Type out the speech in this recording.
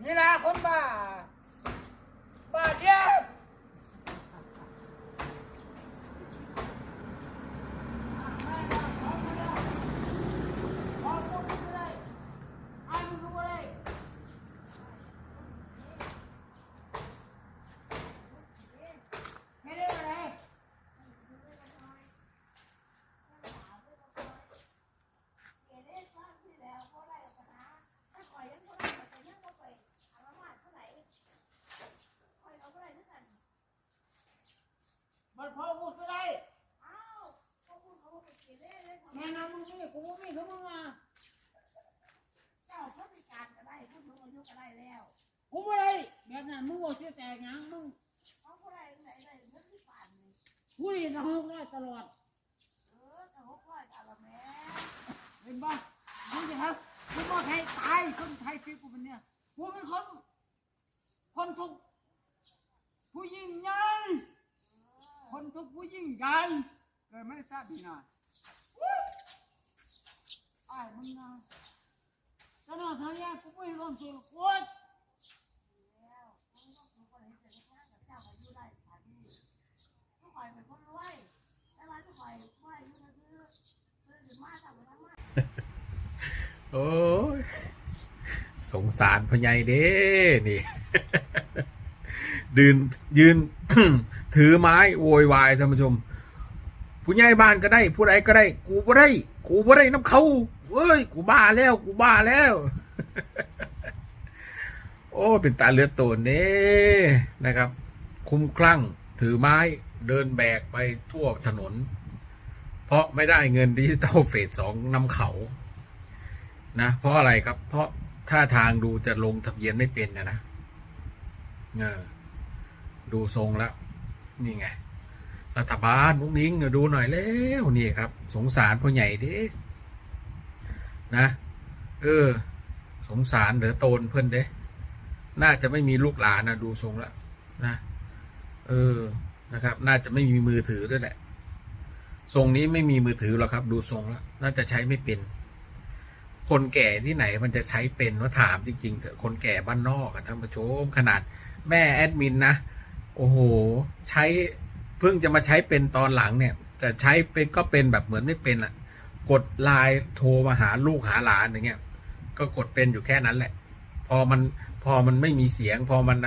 你俩混吧，快点。 เขามึงอะเจ้าผู้พิการก็ได้ผู้สูงอายุก็ได้แล้วกูไม่ได้แบบนั้นมึงบอกเชื่อแต่ยังมึงเขาผู้ใดไหนได้เงินที่ผ่านนี่กูนี่นะฮกได้ตลอดเออแต่หกร้อยกันละแม่เห็นป่ะมึงจะครับมึงบอกใครตายคนไทยคือกูเป็นเนี่ยกูเป็นคนคนทุกข์ผู้ยิ่งใหญ่คนทุกข์ผู้ยิ่งใหญ่เกิดไม่ได้ทราบดีนะไอ้ายมึงนะ ตลอดทางยกูไม่วมสุขกูแล้วมึงต้องสูบเจ้าอายุได้ผ่านนี่ทุกฝ่ายเป็นคนรกูโอ้ยสงสารพ่อใหญ่เด้นี่ ดืนยืน ถือไม้โวยวายท่านผู้ชม ผู้ใหญ่บ้านก็ได้ ผู้ใดก็ได้ กูบ่ได้ กูบ่ได้น้ำเขาเว้ย กูบ้าแล้ว กูบ้าแล้ว โอ้ เป็นตาเลือดตนเน่นะครับ คุ้มคลั่งถือไม้เดินแบกไปทั่วถนน เพราะไม่ได้เงินดิจิตอลเฟสสองนำเขา นะ เพราะอะไรครับ เพราะท่าทางดูจะลงทะเบียนไม่เป็นนะนะเออดูทรงแล้ว นี่ไง รัฐบาลนุ้งนิ้งเนี่ยดูหน่อยแล้วนี่ครับ สงสารพ่อใหญ่ด้นะ เออ สงสารเหลือโตนเพื่อนเด้ น่าจะไม่มีลูกหลานนะดูทรงแล้วนะ เออ นะครับ น่าจะไม่มีมือถือด้วยแหละ ทรงนี้ไม่มีมือถือหรอกครับ ดูทรงแล้ว น่าจะใช้ไม่เป็น คนแก่ที่ไหนมันจะใช้เป็นว่าถามจริงๆเถอะคนแก่บ้านนอกอะท่านผู้ชมขนาดแม่แอดมินนะ โอ้โห ใช้เพิ่งจะมาใช้เป็นตอนหลังเนี่ย จะใช้เป็นก็เป็นแบบเหมือนไม่เป็นอะกดไลน์โทรมาหาลูกหาหลานอย่างเงี้ย ก็กดเป็นอยู่แค่นั้นแหละพอมันพอมันไม่มีเสียงพอมันอะไร